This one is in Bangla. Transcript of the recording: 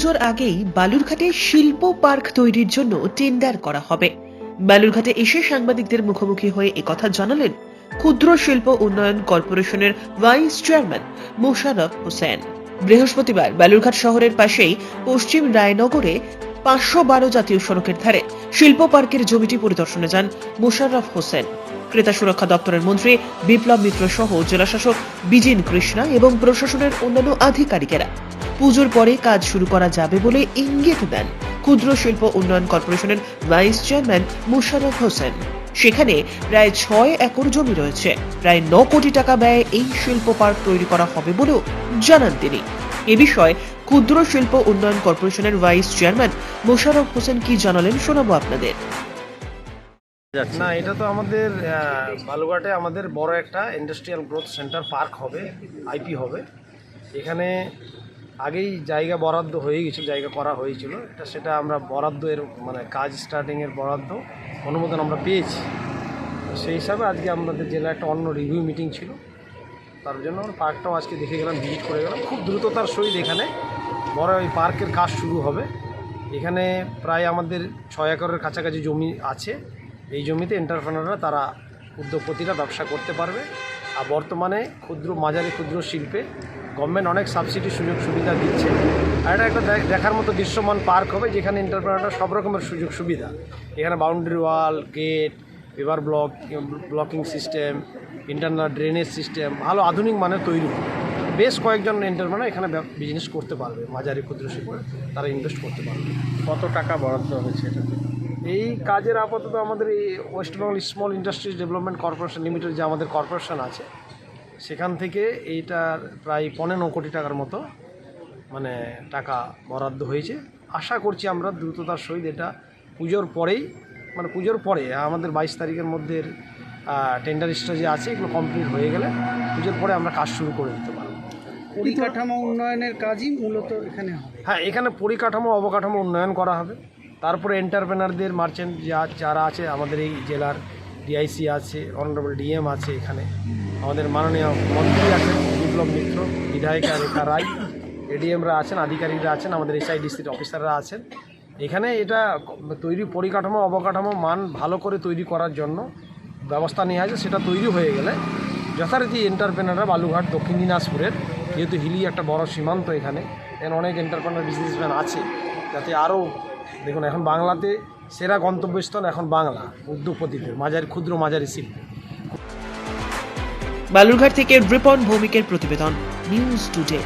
পুজোর আগেই বালুরঘাটে শিল্প পার্ক তৈরির জন্য টেন্ডার করা হবে। বালুরঘাটে এসে সাংবাদিকদের মুখোমুখি হয়ে একথা জানালেন ক্ষুদ্র শিল্প উন্নয়ন কর্পোরেশনের ভাইস চেয়ারম্যান মোশাররফ হোসেন। বৃহস্পতিবার বালুরঘাট শহরের পাশেই পশ্চিম রায়নগরে পাঁচশো বারো জাতীয় সড়কের ধারে শিল্প পার্কের জমিটি পরিদর্শনে যান মোশাররফ হোসেন। ক্রেতা সুরক্ষা দপ্তরের মন্ত্রী বিপ্লব মিত্র সহ জেলাশাসক বিজিন কৃষ্ণা এবং প্রশাসনের অন্যান্য আধিকারিকেরা। পুজোর পরে কাজ শুরু করা যাবে বলে ইঙ্গিত দেন ক্ষুদ্র শিল্প উন্নয়ন কর্পোরেশনের ভাইস চেয়ারম্যান মুশারফ হোসেন। সেখানে প্রায় ছয় একর জমি রয়েছে। প্রায় ন কোটি টাকা ব্যয়ে এই শিল্প পার্ক তৈরি করা হবে বলেও জানান তিনি। এ বিষয়ে ক্ষুদ্র শিল্প উন্নয়ন কর্পোরেশনের ভাইস চেয়ারম্যান মোশারফ হোসেন কি জানালেন শোনাবো আপনাদের। না, এটা তো আমাদের বালুঘাটে আমাদের বড় একটা ইন্ডাস্ট্রিয়াল গ্রোথ সেন্টার পার্ক হবে আইপি হবে। এখানে আগেই জায়গা বরাদ্দ হয়ে গেছিল, জায়গা করা হয়েছিল। এটা সেটা আমরা বরাদ্দ এর মানে কাজ স্টার্টিংয়ের বরাদ্দ অনুমোদন আমরা পেয়েছি। তো সেই হিসাবে আজকে আমাদের জেলা একটা অন্য রিভিউ মিটিং ছিল। তার জন্য আমরা পার্কটাও আজকে দেখে গেলাম ভিজিট করে গেলাম। খুব দ্রুততার সহিত এখানে বড় ওই পার্কের কাজ শুরু হবে। এখানে প্রায় আমাদের ছয় একরের কাছাকাছি জমি আছে। এই জমিতে এন্টারপ্রেনাররা তারা উদ্যোগপতিরা ব্যবসা করতে পারবে। আর বর্তমানে ক্ষুদ্র, মাঝারি ক্ষুদ্র শিল্পে গভর্নমেন্ট অনেক সাবসিডি সুযোগ সুবিধা দিচ্ছে। আর এটা একটা দেখ- দেখার মতো দৃশ্যমান পার্ক হবে যেখানে এন্টারপ্রেনাররা সব রকমের সুযোগ সুবিধা। এখানে boundary wall gate paper block blocking system internal drainage system ভালো আধুনিক মানের তৈরি। বেশ কয়েকজন এন্টারপ্রেনার এখানে বিজনেস করতে পারবে মাঝারি ক্ষুদ্র শিল্প তারা ইনভেস্ট করতে পারবে। কত টাকা বরাদ্দ হয়েছে এটাতে? এই কাজের আপাতত আমাদের এই West Bengal small industries development corporation limited যে আমাদের কর্পোরেশন আছে সেখান থেকে এইটার প্রায় পনেরো কোটি টাকার মতো মানে টাকা বরাদ্দ হয়েছে। আশা করছি আমরা দ্রুততার সহিত এটা পুজোর পরেই মানে পুজোর পরে আমাদের বাইশ তারিখের মধ্যে টেন্ডার যে আছে এগুলো কমপ্লিট হয়ে গেলে পুজোর পরে আমরা কাজ শুরু করে দিতে পারব। পরিকাঠামো উন্নয়নের কাজই মূলত এখানে হবে। হ্যাঁ এখানে পরিকাঠামো অবকাঠামো উন্নয়ন করা হবে। তারপরে এন্টারপ্রেনারদের মার্চেন্ট যা যারা আছে আমাদের এই জেলার ডিআইসি আছে অনারেবল ডিএম আছে এখানে। আমাদের মাননীয় মন্ত্রী আছেন বিপ্লব মিত্র, বিধায়িকা রেখা রায়। এডিএমরা আছেন, আধিকারিকরা আছেন, আমাদের এসআইডিসির অফিসাররা আছেন। এখানে এটা তৈরি পরিকাঠামো, অবকাঠামো, মান ভালো করে তৈরি করার জন্য ব্যবস্থা নেওয়া আছে সেটা তৈরি হয়ে গেলে যথারীতি এন্টারপ্রেনাররা বালুঘাট দক্ষিণ দিনাজপুরের, যেহেতু হিলি একটা বড় সীমান্ত এখানে এখানে অনেক এন্টারপ্রেনার বিজনেসম্যান আছে। যাতে আরও, দেখুন, এখন বাংলাতে সেরা গন্তব্যস্থল এখন বাংলা উদ্যোগপতিদের মাঝারি ক্ষুদ্র, মাঝারি শিল্প বালুরঘাট থেকে রিপন ভৌমিকের প্রতিবেদন, নিউজ টুডে।